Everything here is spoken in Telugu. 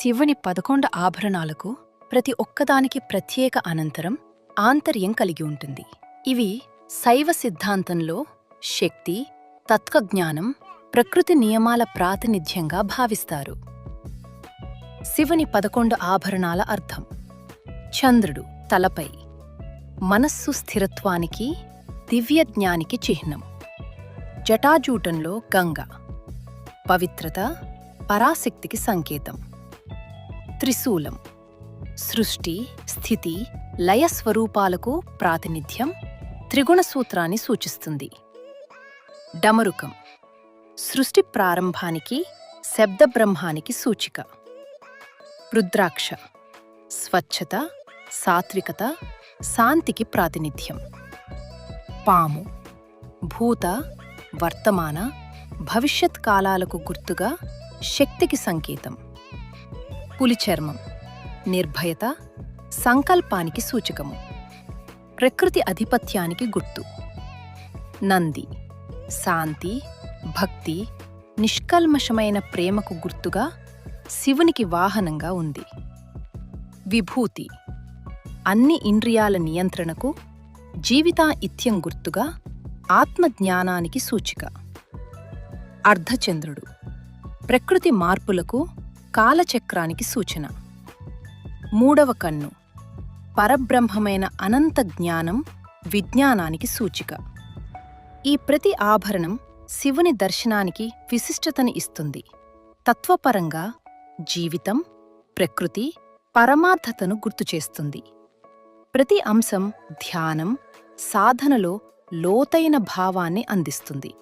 శివుని పదకొండు ఆభరణాలకు ప్రతి ఒక్కదానికి ప్రత్యేక అనంతరం ఆంతర్యం కలిగి ఉంటుంది. ఇవి శైవ సిద్ధాంతంలో శక్తి తత్వజ్ఞానం ప్రకృతి నియమాల ప్రాతినిధ్యంగా భావిస్తారు. శివుని పదకొండు ఆభరణాల అర్థం. చంద్రుడు తలపై మనస్సు స్థిరత్వానికి దివ్యజ్ఞానికి చిహ్నం. జటాజూటంలో గంగ. పవిత్రత పరాశక్తికి సంకేతం. త్రిశూలం. సృష్టి స్థితి లయ స్వరూపాలకు ప్రాతినిధ్యం త్రిగుణ సూత్రాన్ని సూచిస్తుంది. డమరుకం. సృష్టి ప్రారంభానికి శబ్దబ్రహ్మానికి సూచిక. రుద్రాక్ష. స్వచ్ఛత సాత్వికత శాంతికి ప్రాతినిధ్యం. పాము. భూత వర్తమాన భవిష్యత్ కాలాలకు గుర్తుగా శక్తికి సంకేతం. పులి చర్మం. నిర్భయత సంకల్పానికి సూచకము. ప్రకృతి అధిపత్యానికి గుర్తు. నంది శాంతి భక్తి నిష్కల్మషమైన ప్రేమకు గుర్తుగా శివునికి వాహనంగా ఉంది. విభూతి అన్ని ఇంద్రియాల నియంత్రణకు జీవితా ఇత్యం గుర్తుగా ఆత్మజ్ఞానానికి సూచిక. అర్ధచంద్రుడు ప్రకృతి మార్పులకు కాలచక్రానికి సూచన. మూడవ కన్ను. పరబ్రహ్మమైన అనంత జ్ఞానం విజ్ఞానానికి సూచిక. ఈ ప్రతి ఆభరణం శివుని దర్శనానికి విశిష్టతని ఇస్తుంది. తత్వపరంగా జీవితం ప్రకృతి పరమార్థతను గుర్తుచేస్తుంది ప్రతి అంశం ధ్యానం సాధనలో లోతైన భావాన్ని అందిస్తుంది.